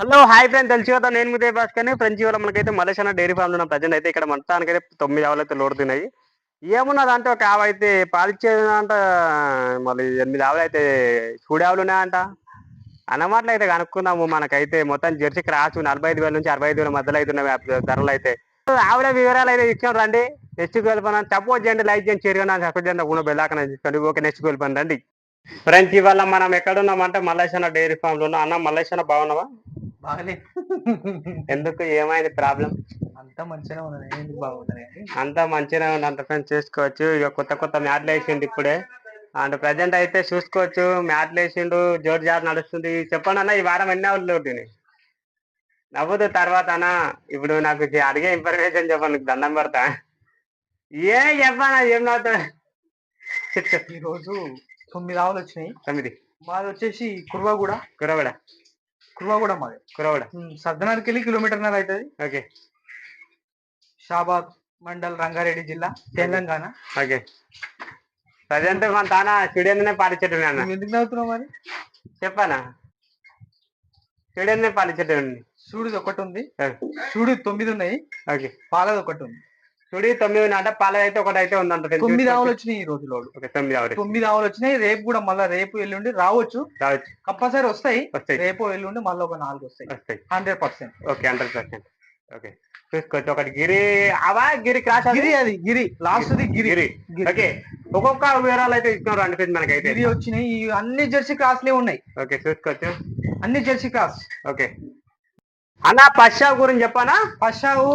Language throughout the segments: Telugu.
Hello hi friend. తెలుసు కదా నేను ముదే భాస్కర్ని. ఫ్రెండ్స్ ఇవాళ మనకైతే మలేషియా డైరీ ఫామ్ ఉన్న ప్రజెంట్ అయితే ఇక్కడ మొత్తానికైతే తొమ్మిది ఆవులు అయితే లోడుతున్నాయి. ఏమున్నది అంటే ఒక ఆవు అయితే పాలిచ్చేదంట మళ్ళీ ఎనిమిది ఆవులు అయితే చూడే ఆవులు ఉన్నాయంట. అన్నమాటలు అయితే కనుక్కుందాము. మనకైతే మొత్తం జెర్సీ క్రాస్ నలభై ఐదు వేల నుంచి అరవై ఐదు వేల మధ్యలో అయితే ఉన్నాయి ధరలు అయితే. ఆవిడ వివరాలు అయితే ఇచ్చాం రండి. నెక్స్ట్ వెళ్ళిపోయినా సపోర్ట్ చేయండి లైక్ చేయండి షేర్ చేయండి సపోర్ట్ చేయండి కూడా బెల్లాకన తీసుకోండి ఓకే నెక్స్ట్ వెళ్ళిపోయిన రండి. ఫ్రెండ్స్ ఇవాళ మనం ఎక్కడున్నామంటే మలేషియా డైరీ ఫామ్లో ఉన్నాం. అన్న మలేషియా బాగున్నావా ఎందుకు ఏమైంది ప్రాబ్లం అంతా మంచిగా ఉన్నది. ఎందుకు అంతా మంచిగానే ఉంది. అంత ఫ్రెండ్స్ చేసుకోవచ్చు. ఇక కొత్త కొత్త మ్యాట్లు వేసిండు ఇప్పుడే. అండ్ ప్రజెంట్ అయితే చూసుకోవచ్చు. మ్యాట్లు వేసిండు. జోరు జారు నడుస్తుంది. చెప్పండి అన్న ఈ వారం ఎన్ని అవర్లు ఉంటుంది నవ్వుదు తర్వాత అన్న. ఇప్పుడు నాకు అడిగే ఇన్ఫర్మేషన్ చెప్పండి. నీకు దండం పెడతా. ఏ చెప్పానా ఏం నవ్వుతా చెప్పు చెప్పు. ఈ రోజు తొమ్మిది ఆవులు వచ్చినాయి. తొమ్మిది. మాది వచ్చేసి కుర్వాగూడ. కురవడ కుర్వాగూడ మాది. కురవడ సర్దనార్కి వెళ్ళి కిలోమీటర్న్నర అవుతుంది. ఓకే. షాబాద్ మండల్ రంగారెడ్డి జిల్లా తెలంగాణ. ఓకే. ప్రజెంట్ మన తాన స్టూడియోనే పాలించేట్టు అన్న. ఎందుకు నవ్వుతున్నావు మరి? చెప్పానా? స్టూడియోనే పాలించేట్టు సూడిది ఒకటి ఉంది. సూడి తొమ్మిది ఉన్నాయి. ఓకే. పాలది ఒకటి ఉంది. చూడి తొమ్మిది నాట పాల అయితే ఒకటి అయితే ఉందంట. తొమ్మిది ఆవులు వచ్చినాయి ఈ రోజు లోడు. తొమ్మిది ఆవిడ తొమ్మిది ఆవులు వచ్చినాయి రేపు కూడా మళ్ళీ రేపు ఎల్లుండి రావచ్చు. రావచ్చు. కంపల్సరీ వస్తాయి. రేపు ఎల్లుండి మళ్ళీ ఒక నాలుగు వస్తాయి. వస్తాయి. Hundred percent. Okay hundred percent. Okay. చూసుకోవచ్చు ఒకటి గిరి. అవా గిరి క్రాస్? గిరి అది Gir. Last the Gir. Okay. ఒక్కొక్క వివరాలు అయితే ఇస్తున్నారు అనిపించింది మనకైతే. గిరి వచ్చినాయి. అన్ని జెర్సీ క్రాస్లే ఉన్నాయి. ఓకే చూసుకోవచ్చు అన్ని జెర్సీ క్రాస్. ఓకే. అన్న పశ్చా గురించి చెప్పానా? పషావు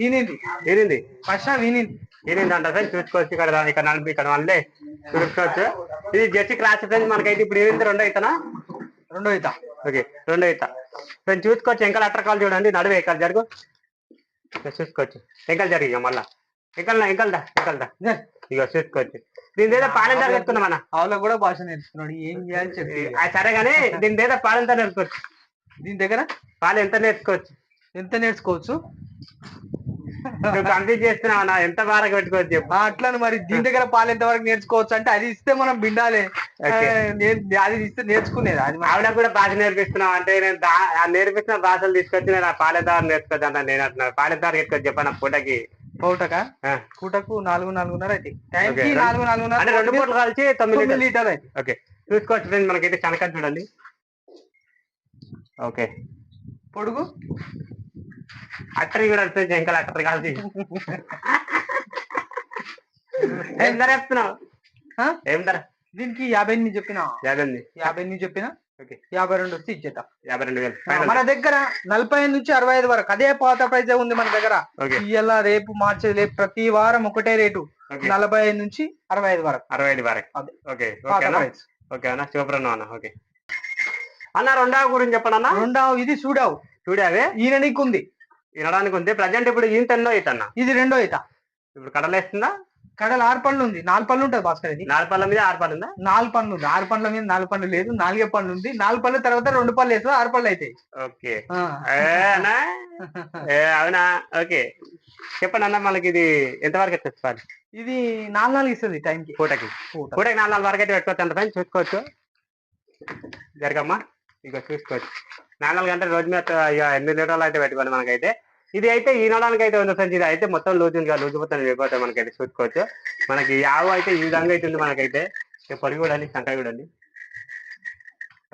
వినింది. ఏరింది పషా వినింది. ఏరింది అంట ఫ్రెండ్స్ చూసుకోవచ్చు ఇక్కడ ఇక్కడ నలభై ఇక్కడ వాళ్ళే చూసుకోవచ్చు ఇది జెర్సీ ఫ్రెండ్స్ మనకైతే ఇప్పుడు ఏమైంది రెండో అవుతానా రెండో ఈత. ఓకే రెండో ఈత. ఫ్రెండ్స్ చూసుకోవచ్చు ఎంకల్ అట్రకాలు చూడండి. నడువే ఎక్కలు జరుగు? చూసుకోవచ్చు ఎంకలు జరిగి మళ్ళా. ఎంకల్ ఎంకల్దా ఎంకల్దా ఇక చూసుకోవచ్చు దీని ఏదో పాలెంతా నేర్చుకుందాం అన్న. ఆవులో కూడా భాష నేర్చుకున్నాడు. ఏం చేయాలి చెప్పి. సరే కానీ దీని ఏదో పాలెంతా నేర్చుకోవచ్చు దీని దగ్గర పాలు ఎంత నేర్చుకోవచ్చు? ఎంత నేర్చుకోవచ్చు? నువ్వు కంప్లీట్ చేస్తున్నావు అన్న ఎంత బాగా పెట్టుకోవచ్చు చెప్పు. అట్లని మరి దీని దగ్గర పాలు ఎంత వరకు నేర్చుకోవచ్చు అంటే అది ఇస్తే మనం బిండాలి నే- అది ఇస్తే నేర్చుకునేది అది ఆవిడ కూడా భాష నేర్పిస్తున్నావు అంటే నేను నేర్పించిన భాషలు తీసుకొచ్చి నేను ఆ పాలెదారు నేర్చుకోవచ్చు నేను అంటున్నాను పాలెదారు ఎత్తుకోవచ్చు చెప్పాను పూటకి. పూటక? పూటకు నాలుగు నాలుగున్నర అయితే. నాలుగు నాలుగున్నర అంటే రెండు పూటలు కలిసి తొమ్మిది. లీటర్ అయితే. ఓకే. చూసుకోవచ్చు మనకైతే కనక చూడండి. ఓకే. పొడుగు? అట్టరి కూడా వస్తుంది ఎంకల్ అట్టరి కలిసి ఏం ధర చెప్తున్నావు? ఏం ధర? దీనికి యాభై ఎనిమిది చెప్పిన? యాభై ఎనిమిది. యాభై ఎనిమిది చెప్పిన? ఓకే. యాభై రెండు వస్తే ఇచ్చేద్దాం యాభై రెండు వేలు. మన దగ్గర నలభై ఐదు నుంచి అరవై ఐదు వరకు అదే పాత ప్రైజ్ ఉంది మన దగ్గర. ఇయ్యాల రేపు మార్చేది రేపు ప్రతి వారం ఒకటే రేటు. నలభై ఐదు నుంచి అరవై ఐదు వరకు. అరవై ఐదు వరకు. ఓకే. ఓకేనా? ప్రైస్ ఓకే అన్న శివప్రణ అన్న. ఓకే. అన్న రెండవ గురించి చెప్పండి అన్న రెండవ ఇది చూడావు. చూడే అవే ఈయన నీకు ఉంది వినడానికి ఉంది ప్రజెంట్ ఇప్పుడు ఈయన ఎన్నో అవుతన్న ఇది రెండో ఈత. ఇప్పుడు కడలేస్తుందా? కడలు ఆరు పండ్లు ఉంది. నాలుగు పండ్లు ఉంటుంది భాస్కర్ ఇది. నాలుగు పళ్ళ మీద ఆరు పళ్ళు ఉందా? నాలుగు పండ్లు ఉంది. ఆరు పండ్ల మీద నాలుగు పండ్లు లేదు. నాలుగే పండ్లు ఉంది. నాలుగు పళ్ళ తర్వాత రెండు పళ్ళు వేస్తే ఆరు పళ్ళు అవుతాయి ఓకే. అన్నా? అవునా? ఓకే. చెప్పండి అన్న మనకి ఇది ఎంతవరకు ఎత్తచ్చు పాలు ఇది నాలుగు నాలుగు ఇస్తుంది టైంకి. పూటకి. పూట. పూటకి నాలుగు నాలుగు వరకు అయితే పెట్టుకోవచ్చు. అంత పైన చూసుకోవచ్చు? జరగమ్మా. ఇక చూసుకోవచ్చు నాలుగు గంటల రోజు మీద ఇక ఎనిమిది లీటర్లు అయితే పెట్టుకోండి మనకైతే. ఇది అయితే ఈ నడానికి అయితే ఉంది ఫ్రెండ్స్ ఇది అయితే మొత్తం లూజ్ ఉంది లూజ్ మొత్తం వెళ్ళిపోతాయి మనకైతే చూసుకోవచ్చు. మనకి యావ అయితే ఈ విధంగా అయితే ఉంది మనకైతే. పొడి చూడండి సంకాయ చూడండి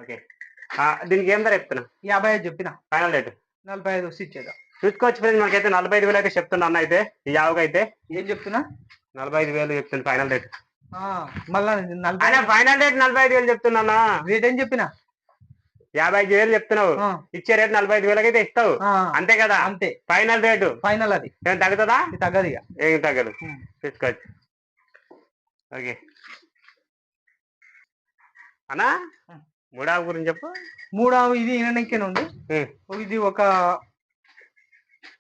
ఓకే. దీనికి ఏం ధర చెప్తున్నా? యాభై ఐదు చెప్పిన. Final rate? నలభై ఐదు వస్తే ఇచ్చేద్దాం. చూసుకోవచ్చు ఫ్రెండ్స్ మనకైతే నలభై ఐదు వేలు అయితే చెప్తున్నా అన్న అయితే ఈ యావకి అయితే ఏం చెప్తున్నా? నలభై ఐదు వేలు చెప్తుంది ఫైనల్ రేట్. మళ్ళా ఫైనల్ రేట్ నలభై ఐదు వేలు చెప్తున్నా రేట్ ఏం చెప్పిన? యాభై ఐదు వేలు చెప్తున్నావు. ఇచ్చే రేట్ నలభై ఐదు వేలకైతే ఇస్తావు. ఆ, అంతే కదా? అంతే. Final rate? ఫైనల్ అది. ఏం తగ్గుతుందా? తగ్గదు ఇక. ఏం తగ్గదు. తీసుకోవచ్చు. ఓకే. అన్నా ఉమ్. మూడావు గురించి చెప్పు. మూడవ ఇది వినడానికే ఉంది? ఉమ్. ఇది ఒక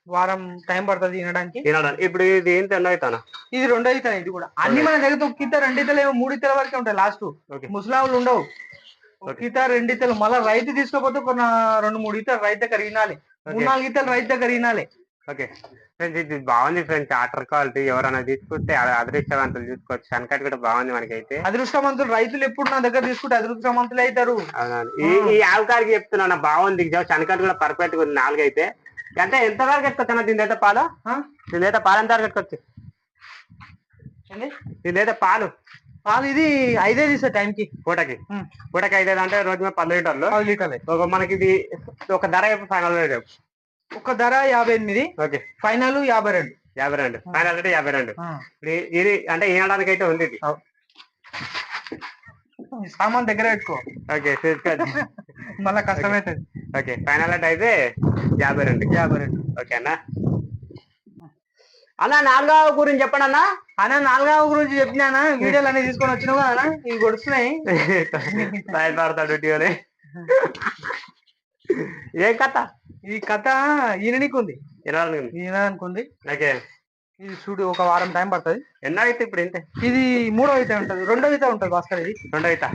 వారం టైం పడుతుంది వినడానికి. తినడానికి ఇప్పుడు ఇది ఏం తిన్నా అవుతానా ఇది రెండో ఇతను ఇది కూడా. అన్ని మన దగ్గర ఒక ఈత రెండు ఏమో మూడు ఈతల వరకే ఉంటాయి లాస్ట్. ఓకే. ముసలావులు ఉండవు. ఈత రెండు ఈతలు. మళ్ళీ రైతు తీసుకోపోతే ఒక నా- రెండు మూడు ఈతలు రైతు దగ్గర వినాలి మూడు నాలుగు ఈతలు రైతు దగ్గర వినాలి ఓకే ఫ్రెండ్స్ ఇది బాగుంది ఫ్రెండ్స్ వాటర్ క్వాలిటీ ఎవరైనా తీసుకుంటే అదృష్టవంతులు చూసుకోవచ్చు. సన్కట్ కూడా బాగుంది మనకైతే. అదృష్టవంతులు రైతులు ఎప్పుడు నా దగ్గర తీసుకుంటే అదృష్టవంతులు అవుతారు. ఈ ఆవుకారికి చెప్తున్నాను బాగుంది. సన్కట్ కూడా పర్ఫెక్ట్గా ఉంది నాలుగు అయితే అంటే ఎంత వరకు ఎత్తుకొచ్చా దీని అయితే పాలు? దీని అయితే పాలు ఎంత వరకు ఏంది? దీని అయితే పాలు. పాలు ఇది ఐదే తీసే టైంకి. పూటకి. పూటకి అయితే అంటే రోజు మీద పది లీటర్లు. పది లీటర్లే. ఒక మనకి ఇది ఒక ధర ఫైనల్ రేట్ ఒక ధర యాభై ఎనిమిది ఓకే. ఫైనల్ యాభై రెండు. యాభై రెండు. ఫైనల్ రేట్ యాభై రెండు. ఇది అంటే ఈనడానికి అయితే ఉంది ఇది. సామాన్ దగ్గర పెట్టుకో. ఓకే మళ్ళా కష్టమవుతుంది ఓకే. ఫైనల్ రేట్ అయితే యాభై రెండు. యాభై రెండు. ఓకే అన్న నాలుగవ గురించి చెప్పండి అన్న అన్న నాలుగవ గురించి చెప్పినానా వీడియోలు అన్ని తీసుకొని వచ్చినావు కదా ఇవి డ్యూటీని ఏం కథ ఈ కథ ఈయనడానికి ఉంది ఓకే ఇది చూడు ఒక వారం టైం పడుతుంది ఎన్నో అయితే ఇప్పుడు ఏంటి ఇది మూడో అయితే ఉంటది రెండో అయితే ఉంటది భాస్కర్ ఇది రెండు అయితే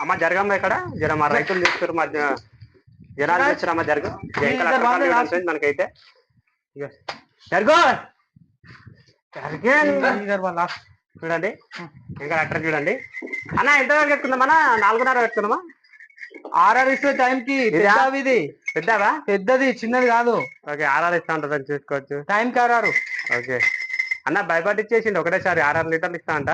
అమ్మ జరగమ్మ ఇక్కడ జర మా రైతులు చూస్తారు మా జనాలు చూస్తారు అమ్మ జరగ మనకైతే. జరుగు జరిగే ఇది వాళ్ళ last. చూడండి. ఇంకా అట్రా చూడండి. అన్న ఎంత వరకు పెట్టుకుందామన్నా నాలుగున్నర పెట్టుకుందామా? ఆర్ఆర్ ఇస్తే టైం కి పెద్దవి ఇది. పెద్దవా? పెద్దది చిన్నది కాదు. ఓకే ఆర్ఆర్ ఇస్తా ఉంటుందని చూసుకోవచ్చు. టైం కి ఆర్ఆర్ ఓకే. అన్న భయపడి ఇచ్చేసిండు ఒకటేసారి ఆర్ఆర్ లీటర్లు ఇస్తా అంట?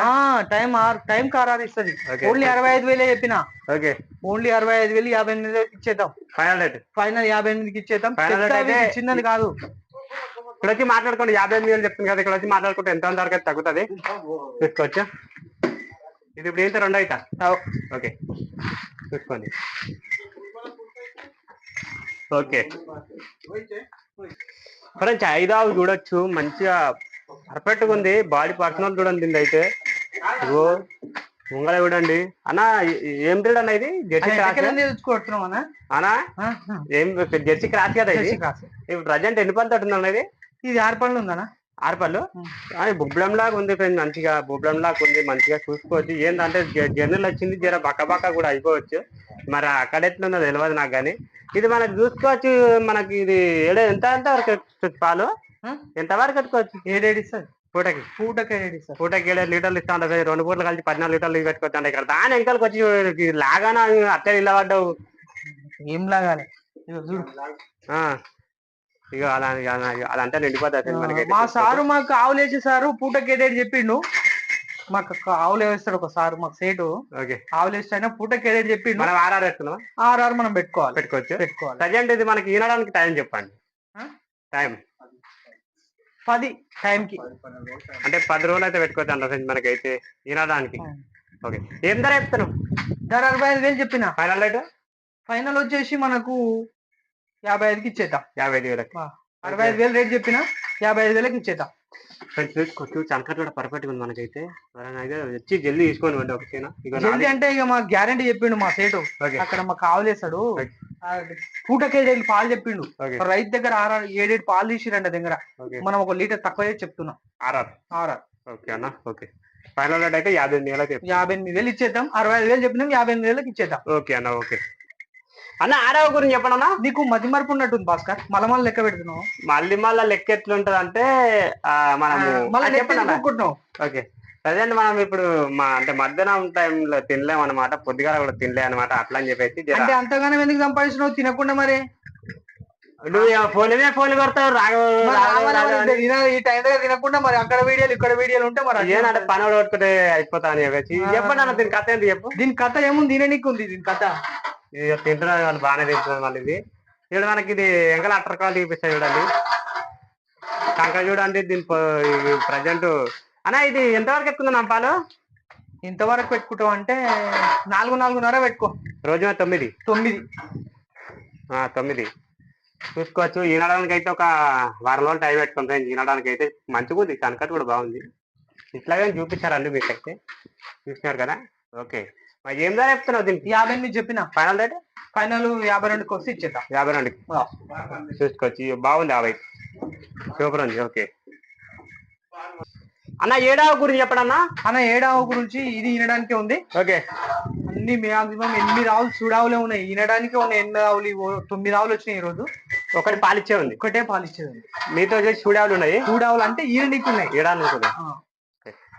టైం ఆర్ టైం కి ఆర్ఆర్ ఇస్తుంది. ఓన్లీ అరవై ఐదు వేలే చెప్పిన. ఓకే. ఓన్లీ అరవై ఐదు వేలు యాభై ఎనిమిది ఇచ్చేద్దాం. ఫైనల్ రేట్ ఫైనల్ యాభై ఎనిమిదికి ఇచ్చేద్దాం. చిన్నది కాదు. ఇక్కడ వచ్చి మాట్లాడుకోండి. యాభై ఎనిమిది వేలు చెప్తుంది కదా ఇక్కడ వచ్చి మాట్లాడుకుంటే ఎంత వరకు అయితే తగ్గుతుంది? చూసుకోవచ్చు ఇది ఇప్పుడు ఏంటి? రెండు అవుతా ఓకే. చూసుకోండి. ఓకే. ఫ్రెండ్స్ ఐదావు చూడొచ్చు. మంచిగా పర్ఫెక్ట్గా ఉంది. బాడీ పర్సనల్ చూడండి దీన్ని అయితే. ఇగో ముంగల చూడండి. అన్న ఏ- బ్రీడ్ అన్న ఇది? Jersey cross? అన్న. ఏం జెర్సీ క్రాస్ కదా ఇది. ఇప్పుడు ప్రజెంట్ ఎన్ని తోటి ఉంది ఇది? ఇది ఆరు పళ్ళు ఉం. కానీ బుబ్లం లాగా ఉంది ఫ్రెండ్ మంచిగా బుబ్లం లాగా ఉంది మంచిగా చూసుకోవచ్చు. ఏంటంటే జర్నల్ వచ్చింది జర బక్క బక్క కూడా అయిపోవచ్చు. మరి అక్కడ ఎట్లుందో తెలియదు నాకు కానీ. ఇది మనకి చూసుకోవచ్చు మనకి ఇది ఏడు ఎంత ఎంత వరకు పాలు? ఎంత వరకు ఎత్తుకోవచ్చు ఏడేడు ఇస్తుంది పూటకి? పూటకి ఏడేడు ఇస్తుంది పూటకి ఏడు లీటర్లు ఇస్తా ఉంటుంది రెండు పూటలు కలిసి పద్నాలుగు లీటర్లు పెట్టుకోవచ్చు అంటే ఇక్కడ దాని ఎంకలకి వచ్చి లాగానా? అట్టే ఇలా పడ్డావు. ఏం లాగాలి? చూడు. ఇక అలా అలా- అదంతా నిండిపోతుంది మనకైతే మా సారు మాకు ఆవులు వేసేసారు పూటకి ఏడేడు చెప్పిండు. మాకు ఆవులు వేస్తాడు ఒక సారు మాకు సేటు. ఓకే. ఆవులు వేస్తే అయినా పూటకి ఏడేడు చెప్పిండు. మనం ఆర్ఆర్ వేస్తున్నాం ఆర్ఆర్ మనం పెట్టుకోవాలి. పెట్టుకోవచ్చు? పెట్టుకోవాలి. ప్రజెంట్ ఇది మనకి ఈనడానికి టైం చెప్పండి? టైం. పది టైం కి అంటే పది రోజులు అయితే పెట్టుకోవచ్చు అంట ఫ్రెండ్స్ మనకైతే ఈనడానికి ఓకే. ఏం ధర చెప్తాను ధర అరవై ఐదు వేలు చెప్పిన. Final rate? ఫైనల్ వచ్చేసి మనకు యాభై ఐదుకి ఇచ్చేద్దాం. యాభై ఐదు వేలకి అరవై ఐదు వేలు రేట్ చెప్పిన యాభై ఐదు వేలకి ఇచ్చేద్దాం. ఫ్రెండ్స్ చూసుకోవచ్చు చంకట్ కూడా పర్ఫెక్ట్ ఉంది మనకైతే. అయితే వచ్చి జల్దీ తీసుకోండి వండి ఒక చీన ఇక జల్దీ అంటే ఇక మాకు గ్యారంటీ చెప్పిండు మా సేటు. అక్కడ మాకు ఆవులేసాడు Okay. పూటకి ఏడేడు పాలు చెప్పిండు. రైతు దగ్గర ఆరు ఏడేడు పాలు తీసిరంట దగ్గర. మనం ఒక లీటర్ తక్కువ చెప్తున్నాం. ఆర్ఆర్ ఆర్ఆర్ ఓకే అన్న ఓకే. ఫైనల్ రేట్ అయితే యాభై ఎనిమిది వేలకి యాభై ఎనిమిది వేలు ఇచ్చేద్దాం. అరవై ఐదు వేలు చెప్పినాం యాభై ఎనిమిది వేలకు ఇచ్చేద్దాం. ఓకే అన్న ఓకే. అన్న ఆరవ గురించి చెప్పండి అన్న. నీకు మతి మరపు ఉన్నట్టుంది భాస్కర్. మలమల లెక్క పెడుతున్నావు. మళ్ళీ మళ్ళీ లెక్క ఎట్లుంటది అంటే మనము మళ్ళీ ఓకే. ప్రజెంట్ మనం ఇప్పుడు మా అంటే మధ్యాహ్నం టైంలో తినలేం అనమాట పొద్దుగాల కూడా తినలే అనమాట అట్లా అని చెప్పేసి అంటే అంతగానం ఎందుకు సంపాదించినావు తినకుండా మరి. నువ్వు ఫోన్ ఫోన్ కొడతావు ఈ టైం దగ్గర తినకుండా మరి అక్కడ వీడియోలు ఇక్కడ వీడియోలు ఉంటే మరి ఉంటుంది. పని కూడా కొట్టుకుంటే అయిపోతా అని చెప్పేసి. చెప్పండి అన్న దీని కథ ఏంటి చెప్పు. దీని కథ ఏముంది? తిననీకి ఉంది దీని కథ. ఇది తింటున్నారు వాళ్ళు బాగానే తింటున్నారు మళ్ళీ ఇది. ఇక్కడ మనకి ఇది ఎంకల అట్టరకాలు చూపిస్తాయి చూడండి. కంక చూడండి దీని ప్రజెంట్ అన్న ఇది ఎంతవరకు ఎక్కుంది నా పాలు? ఇంతవరకు పెట్టుకుంటావు అంటే నాలుగు నాలుగున్నర పెట్టుకో. రోజు మీద తొమ్మిది? తొమ్మిది. ఆ, తొమ్మిది. చూసుకోవచ్చు. ఈనడానికి అయితే ఒక వారం రోజులు టైం ఫ్రెండ్స్ ఈనడానికి అయితే మంచిగా ఉంది. కనకట్ కూడా బాగుంది. ఇట్లాగే చూపించారండి మీకైతే. చూసినారు కదా? ఓకే. మరి ఏం ధర చెప్తున్నావు? దీనికి యాభై ఎనిమిది చెప్పిన. ఫైనల్ రేట్ ఫైనల్ యాభై రెండుకి వస్తే ఇచ్చేద్దాం. యాభై రెండు చూసుకోవచ్చు. బాగుంది యాభై. సూపర్ ఉంది. ఓకే. అన్న ఏడావ గురించి చెప్పడన్నా? అన్న ఏడావు గురించి ఇది వినడానికే ఉంది. ఓకే. అన్ని మాక్సిమం ఎనిమిది ఆవులు చూడావులే ఉన్నాయి. వినడానికే ఉన్నాయి. ఎనిమిది ఇవి తొమ్మిది ఆవులు వచ్చినాయి ఈ రోజు. ఒకటి పాలిచ్చే ఉంది. ఒకటే పాలిచ్చేది మీతో వచ్చేసి చూడాలు ఉన్నాయి? చూడాలి అంటే ఈయన నీకు ఉన్నాయి ఆ.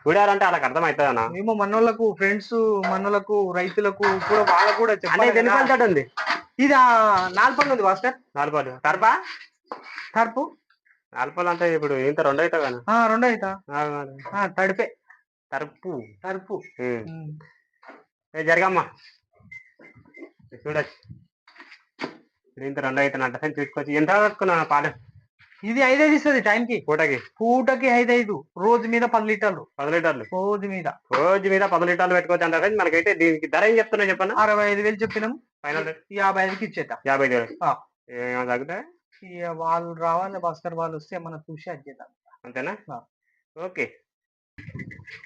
చూడాలంటే వాళ్ళకి అర్థమవుతుందన్నా మేము మనోళ్ళకు ఫ్రెండ్స్ మనోళ్ళకు రైతులకు కూడా వాళ్ళకు కూడా అంటే చెప్పాలి ఇది ఎన్ని. పళ్ళతోటి ఉంది. ఇది నాలుపల్లి ఉంది భాస్కర్. నాలుగు పళ్ళు తరపా. తడుపు నాలుగు పళ్ళు అంటే ఇప్పుడు ఇంత రెండు అవుతావు కానీ రెండో అవుతా తడిపే. తరపు. ఉమ్. ఏ జరగమ్మా. చూడచ్చు. ఇంత రెండు అవుతున్నట్టు అని చూసుకోవచ్చు ఎంత పట్టుకున్నా పాలు? ఇది ఐదైదు ఇస్తుంది టైంకి. పూటకి. పూటకి ఐదైదు రోజు మీద పది లీటర్లు. పది లీటర్లు. రోజు మీద. రోజు మీద పది లీటర్లు పెట్టుకోవచ్చు అంటారు కానీ మనకైతే దీనికి ధర ఏం చెప్తున్నా చెప్పన్నా అరవై ఐదు వేలు చెప్పినాం. ఫైనల్ యాభై ఐదుకి ఇచ్చేద్దాం. యాభై ఐదు వేలు. ఆ. ఏమైనా తగ్గుతా ఇక వాళ్ళు రావాలి భాస్కర్ వాళ్ళు వస్తే మనం చూసి అది చేద్దాం. అంతేనా. ఓకే.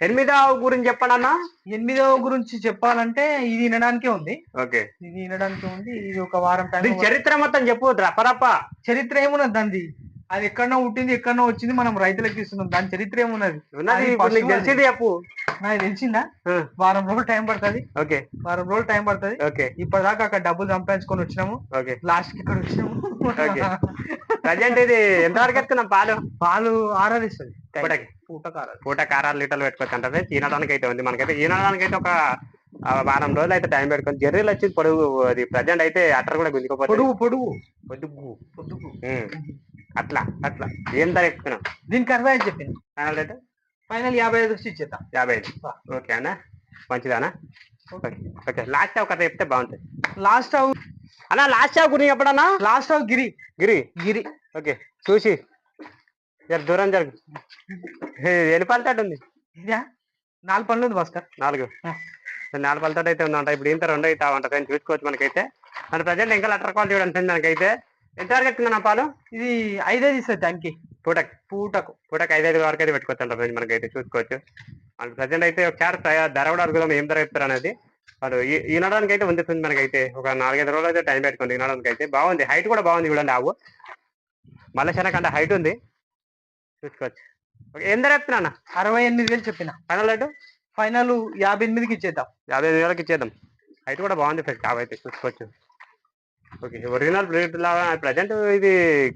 ఎనిమిదవ గురించి చెప్పండి ఎనిమిదవ గురించి చెప్పాలంటే ఇది వినడానికే ఉంది. ఓకే. ఇది వినడానికి ఉంది. ఇది ఒక వారం టైం చరిత్ర మొత్తం చెప్పు రపరప చరిత్ర ఏమున్నది దాన్ని అది ఎక్కడనో పుట్టింది ఎక్కడనో వచ్చింది మనం రైతులకు ఇస్తున్నాం. దాని చరిత్ర ఏమున్నది? తెలిసింది చెప్పు. నాకు తెలిసిందా. వారం రోజులు టైం పడుతుంది. ఓకే. వారం రోజులు టైం పడుతుంది. ఓకే. ఇప్పటిదాకా అక్కడ డబ్బులు సంపాదించుకొని వచ్చినాము. ఓకే. లాస్ట్కి ఇక్కడ వచ్చినాము. ప్రజెంట్ ఇది ఎంతవరకు ఎత్తుకున్నాం? పాలు? పాలు ఆరాధిస్తుంది. పూటకి. పూట కారాలి పూట కారాలు లీటర్లు పెట్టుకోవచ్చు అంటే ఈనడానికి అయితే ఉంది మనకైతే. ఈనడానికి అయితే ఒక వారం రోజులు అయితే టైం పెట్టుకొని జర్రీలు వచ్చి పొడుగు అది ప్రజెంట్ అయితే అట్టర్ కూడా గుంజుకోపోతుంది పొడుగు పొడుగు. పొద్దుగు పొద్దుగు. అట్లా అట్లా. ఏం ధర ఎక్కుతున్నాం దీనికి అరవై ఐదు చెప్పింది ఫైనల్ రేట్ ఫైనల్ యాభై ఐదు వచ్చి ఇచ్చేద్దాం. యాభై ఐదు. ఓకే అన్న? మంచిదానా? ఓకే. ఓకే లాస్ట్ ఒక కథ చెప్తే బాగుంటుంది. లాస్ట్ అవు అన్న లాస్ట్ షాప్ గురించి చెప్పడన్నా? లాస్ట్ అవు గిరి. గిరి? గిరి. ఓకే చూసి. జర దూరం జరుగు ఎన్ని పళ్ళతాడు ఉంది? నాలుగు పనులు ఉంది భాస్కర్. నాలుగు. నాలుగు పళ్ళతాడు అయితే ఉందంట. ఇప్పుడు ఇంత రెండు అయితే ఉంటుంది అని చూసుకోవచ్చు మనకైతే. మన ప్రజెంట్ ఇంకా లెటర్ క్వాలిటీ ఉంటుంది మనకైతే. ఎంతవరకు ఎక్కుతున్నా పాలు? ఇది ఐదైదు ఇస్తుంది టైంకి పూటకి పూటకు పూటకి ఐదు ఐదు వరకు అయితే పెట్టుకోవచ్చు ఫ్రెండ్స్ మనకైతే చూసుకోవచ్చు. మనకి ప్రజెంట్ అయితే ఒకసారి ధర కూడా అడుగుదాం ఏం ధర చెప్తారు అనేది. వాళ్ళు ఈ- ఈనడానికి అయితే ఉంది ఫ్రెండ్స్ మనకైతే. ఒక నాలుగైదు రోజులు అయితే టైం పెట్టుకోండి ఈనడానికి అయితే. బాగుంది. హైట్ కూడా బాగుంది చూడండి ఆవు. మళ్ళీ శనకంటే హైట్ ఉంది. చూసుకోవచ్చు. ఓకే ఏం ధర చెప్తున్నా అరవై ఎనిమిది వేలు చెప్పిన. Final rate? ఫైనల్ యాభై ఎనిమిదికి ఇచ్చేద్దాం. యాభై ఐదు వేలకి ఇచ్చేద్దాం. హైట్ కూడా బాగుంది ఫ్రెండ్స్ ఆవు అయితే. చూసుకోవచ్చు. ఓకే ఒరిజినల్ బ్రీడ్ లాగా ప్రజెంట్ ఇది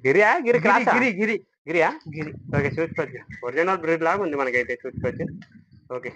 గిరియా గిరి గిరి క్రాసా? గిరి గిరి. గిరియా గిరి. ఓకే చూసుకోవచ్చు. ఒరిజినల్ బ్రీడ్ లాగా ఉంది మనకైతే చూసుకోవచ్చు. ఓకే.